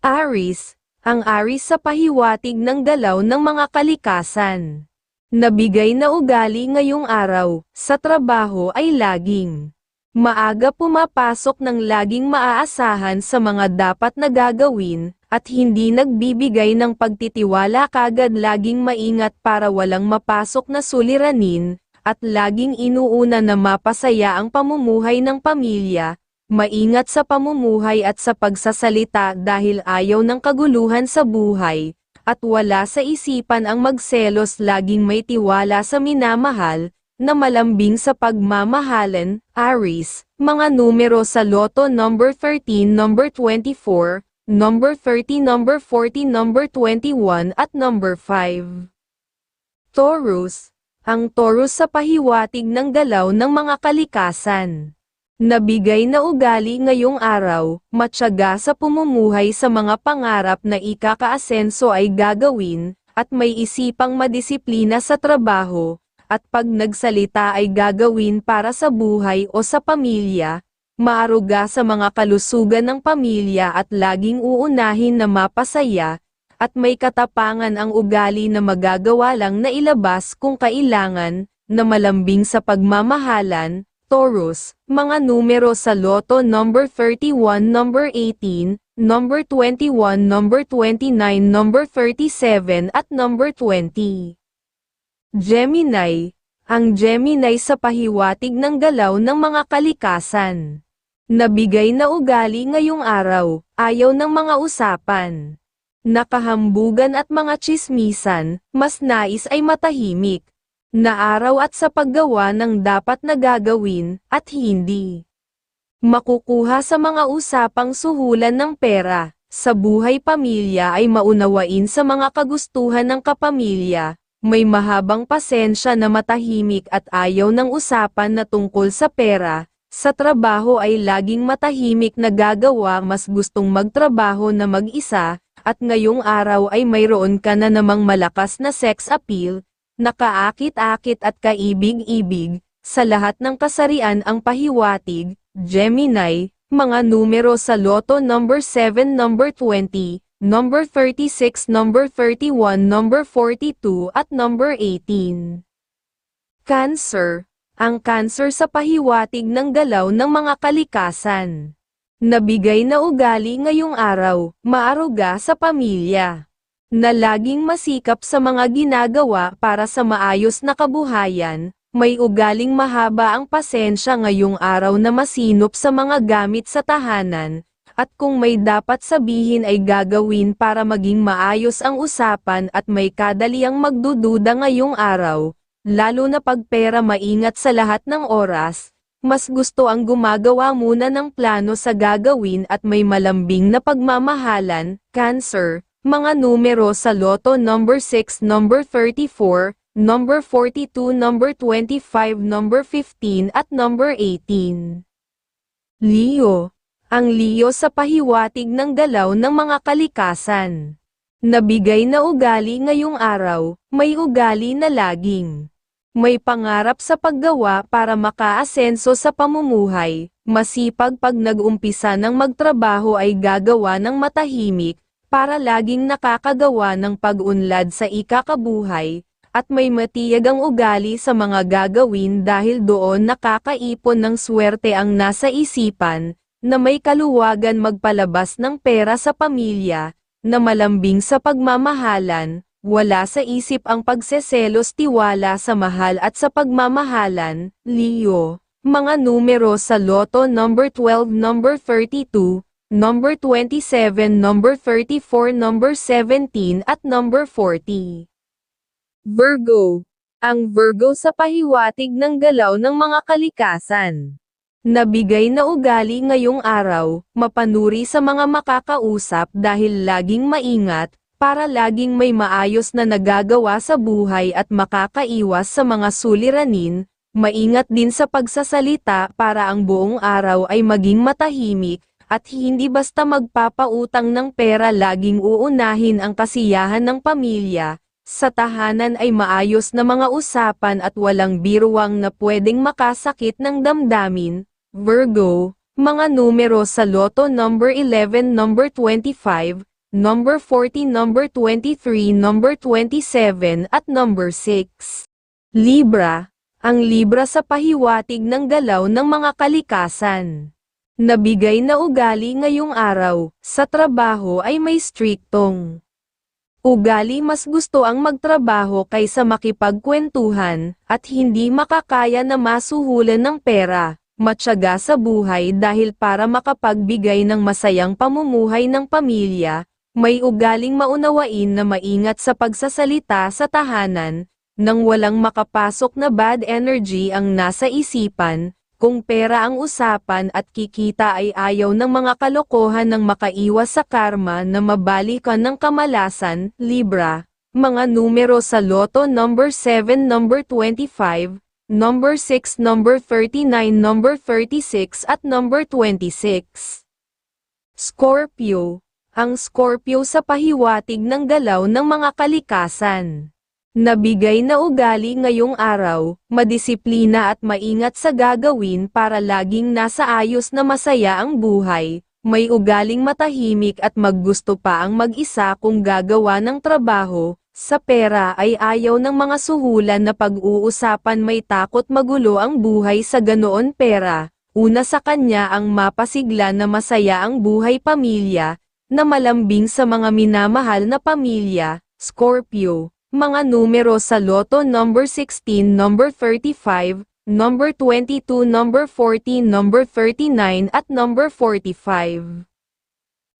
Aris, ang Aris sa pahiwatig ng galaw ng mga kalikasan. Nabigay na ugali ngayong araw, sa trabaho ay laging maaga pumapasok ng laging maaasahan sa mga dapat na gagawin, at hindi nagbibigay ng pagtitiwala kagad laging maingat para walang mapasok na suliranin, at laging inuuna na mapasaya ang pamumuhay ng pamilya, maingat sa pamumuhay at sa pagsasalita dahil ayaw ng kaguluhan sa buhay, at wala sa isipan ang magselos laging may tiwala sa minamahal, na malambing sa pagmamahalan, Aries, mga numero sa loto number 13, number 24, number 30, number 40, number 21 at number 5. Taurus, ang Taurus sa pahiwatig ng galaw ng mga kalikasan. Nabigay na ugali ngayong araw, matyaga sa pumumuhay sa mga pangarap na ikakaasenso ay gagawin, at may isipang madisiplina sa trabaho, at pag nagsalita ay gagawin para sa buhay o sa pamilya, maaruga sa mga kalusugan ng pamilya at laging uunahin na mapasaya, at may katapangan ang ugali na magagawa lang na ilabas kung kailangan, na malambing sa pagmamahalan, Taurus, mga numero sa loto number 31, number 18, number 21, number 29, number 37 at number 20. Gemini, ang Gemini sa pahiwatig ng galaw ng mga kalikasan. Nabigay na ugali ngayong araw, ayaw ng mga usapan. Nakahambugan at mga chismisan, mas nais ay matahimik. Na araw at sa paggawa ng dapat na gagawin, at hindi. Makukuha sa mga usapang suhulan ng pera, sa buhay pamilya ay maunawain sa mga kagustuhan ng kapamilya, may mahabang pasensya na matahimik at ayaw ng usapan na tungkol sa pera, sa trabaho ay laging matahimik na gagawa mas gustong magtrabaho na mag-isa, at ngayong araw ay mayroon ka na namang malakas na sex appeal, nakaakit-akit at kaibig-ibig, sa lahat ng kasarian ang pahiwatig, Gemini, mga numero sa loto number 7 number 20, number 36, number 31, number 42 at number 18. Cancer, ang cancer sa pahiwatig ng galaw ng mga kalikasan. Nabigay na ugali ngayong araw, maaruga sa pamilya. Na laging masikap sa mga ginagawa para sa maayos na kabuhayan, may ugaling mahaba ang pasensya ngayong araw na masinop sa mga gamit sa tahanan, at kung may dapat sabihin ay gagawin para maging maayos ang usapan at may kadaliang magdududa ngayong araw, lalo na pag pera maingat sa lahat ng oras, mas gusto ang gumagawa muna ng plano sa gagawin at may malambing na pagmamahalan, cancer, mga numero sa loto number 6, number 34, number 42, number 25, number 15 at number 18. Leo ang Leo sa pahiwatig ng galaw ng mga kalikasan. Nabigay na ugali ngayong araw, may ugali na laging. May pangarap sa paggawa para makaasenso sa pamumuhay, masipag pag nag-umpisa ng magtrabaho ay gagawa ng matahimik, para laging nakakagawa ng pag-unlad sa ikakabuhay, at may matiyag ang ugali sa mga gagawin dahil doon nakakaipon ng swerte ang nasa isipan, na may kaluwagan magpalabas ng pera sa pamilya, na malambing sa pagmamahalan, wala sa isip ang pagseselos tiwala sa mahal at sa pagmamahalan, Leo. Mga numero sa loto number 12, number 32, number 27, number 34, number 17 at number 40. Virgo. Ang Virgo sa pahiwatig ng galaw ng mga kalikasan. Nabigay na ugali ngayong araw, mapanuri sa mga makakausap dahil laging maingat, para laging may maayos na nagagawa sa buhay at makakaiwas sa mga suliranin, maingat din sa pagsasalita para ang buong araw ay maging matahimik, at hindi basta magpapautang ng pera laging uunahin ang kasiyahan ng pamilya, sa tahanan ay maayos na mga usapan at walang biruwang na pwedeng makasakit ng damdamin, Virgo, mga numero sa loto number 11, number 25, number 40, number 23, number 27 at number 6. Libra, ang Libra sa pahiwatig ng galaw ng mga kalikasan. Nabigay na ugali ngayong araw, sa trabaho ay may striktong. Ugali mas gusto ang magtrabaho kaysa makipagkwentuhan, at hindi makakaya na masuhulan ng pera, matyaga sa buhay dahil para makapagbigay ng masayang pamumuhay ng pamilya, may ugaling maunawain na maingat sa pagsasalita sa tahanan, nang walang makapasok na bad energy ang nasa isipan, kung pera ang usapan at kikita ay ayaw ng mga kalokohan ng makaiwas sa karma na mabalikan ng kamalasan, Libra. Mga numero sa loto number 7, number 25, number 6, number 39, number 36 at number 26. Scorpio. Ang Scorpio sa pahiwatig ng galaw ng mga kalikasan. Nabigay na ugali ngayong araw, madisiplina at maingat sa gagawin para laging nasa ayos na masaya ang buhay, may ugaling matahimik at maggusto pa ang mag-isa kung gagawa ng trabaho, sa pera ay ayaw ng mga suhulan na pag-uusapan may takot magulo ang buhay sa ganoon pera, una sa kanya ang mapasigla na masaya ang buhay pamilya, na malambing sa mga minamahal na pamilya, Scorpio. Mga numero sa loto number 16, number 35, number 22, number 14, number 39 at number 45.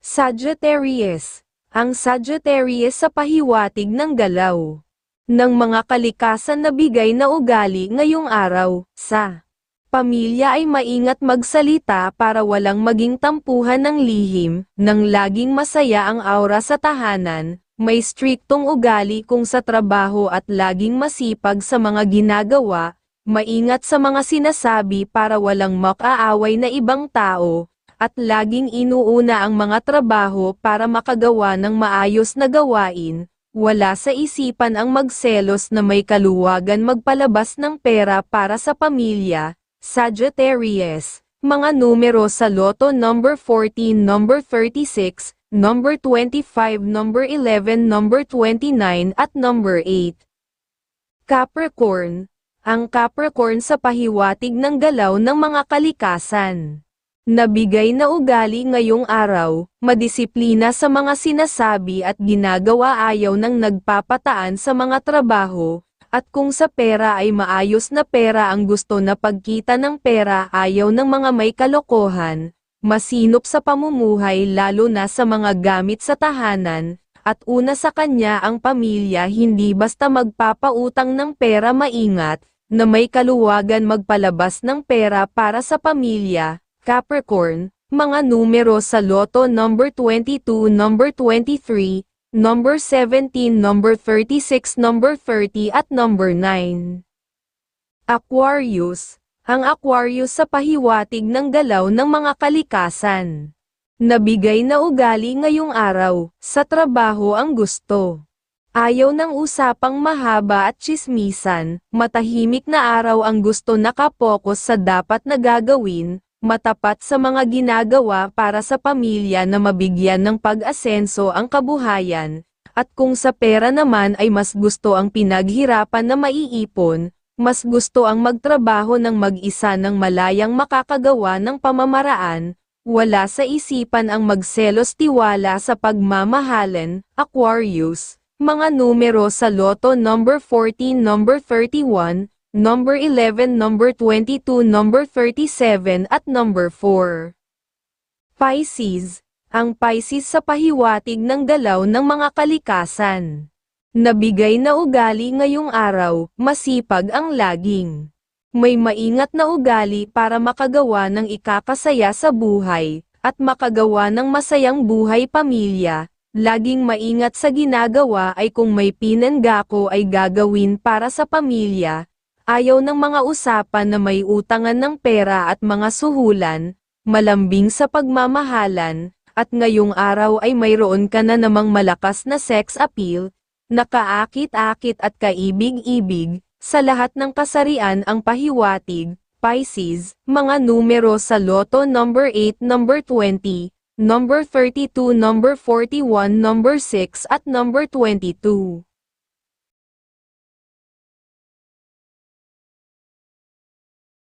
Sagittarius. Ang Sagittarius sa pahiwatig ng galaw ng mga kalikasan na bigay na ugali ngayong araw, sa pamilya ay maingat magsalita para walang maging tampuhan ng lihim, nang laging masaya ang aura sa tahanan, may striktong ugali kung sa trabaho at laging masipag sa mga ginagawa, maingat sa mga sinasabi para walang makaaway na ibang tao, at laging inuuna ang mga trabaho para makagawa ng maayos na gawain, wala sa isipan ang magselos na may kaluwagan magpalabas ng pera para sa pamilya, Sagittarius, mga numero sa loto number 14, number 36, number 25, number 11, number 29 at number 8. Capricorn, ang Capricorn sa pahiwatig ng galaw ng mga kalikasan. Nabigay na ugali ngayong araw, madisiplina sa mga sinasabi at ginagawa ayaw ng nagpapataan sa mga trabaho, at kung sa pera ay maayos na pera ang gusto na pagkita ng pera ayaw ng mga may kalokohan, masinop sa pamumuhay lalo na sa mga gamit sa tahanan, at una sa kanya ang pamilya hindi basta magpapautang ng pera maingat, na may kaluwagan magpalabas ng pera para sa pamilya, Capricorn, mga numero sa loto number 22, number 23, number 17, number 36, number 30 at number 9. Aquarius, ang Aquarius sa pahiwatig ng galaw ng mga kalikasan. Nabigay na ugali ngayong araw, sa trabaho ang gusto. Ayaw ng usapang mahaba at chismisan, matahimik na araw ang gusto nakapokus sa dapat na gagawin, matapat sa mga ginagawa para sa pamilya na mabigyan ng pag-asenso ang kabuhayan, at kung sa pera naman ay mas gusto ang pinaghirapan na maiipon, mas gusto ang magtrabaho ng mag-isa ng malayang makakagawa ng pamamaraan, wala sa isipan ang magselos tiwala sa pagmamahalan, Aquarius, mga numero sa loto number 14, number 31, number 11, number 22, number 37 at number 4. Pisces, ang Pisces sa pahiwatig ng galaw ng mga kalikasan. Nabigay na ugali ngayong araw, masipag ang laging. May maingat na ugali para makagawa ng ikakasaya sa buhay, at makagawa ng masayang buhay pamilya. Laging maingat sa ginagawa ay kung may pinanggako ay gagawin para sa pamilya. Ayaw ng mga usapan na may utangan ng pera at mga suhulan, malambing sa pagmamahalan, at ngayong araw ay mayroon ka na namang malakas na sex appeal, nakaakit-akit at kaibig-ibig, sa lahat ng kasarian ang pahiwatig, Pisces, mga numero sa loto number 8, number 20, number 32, number 41, number 6 at number 22.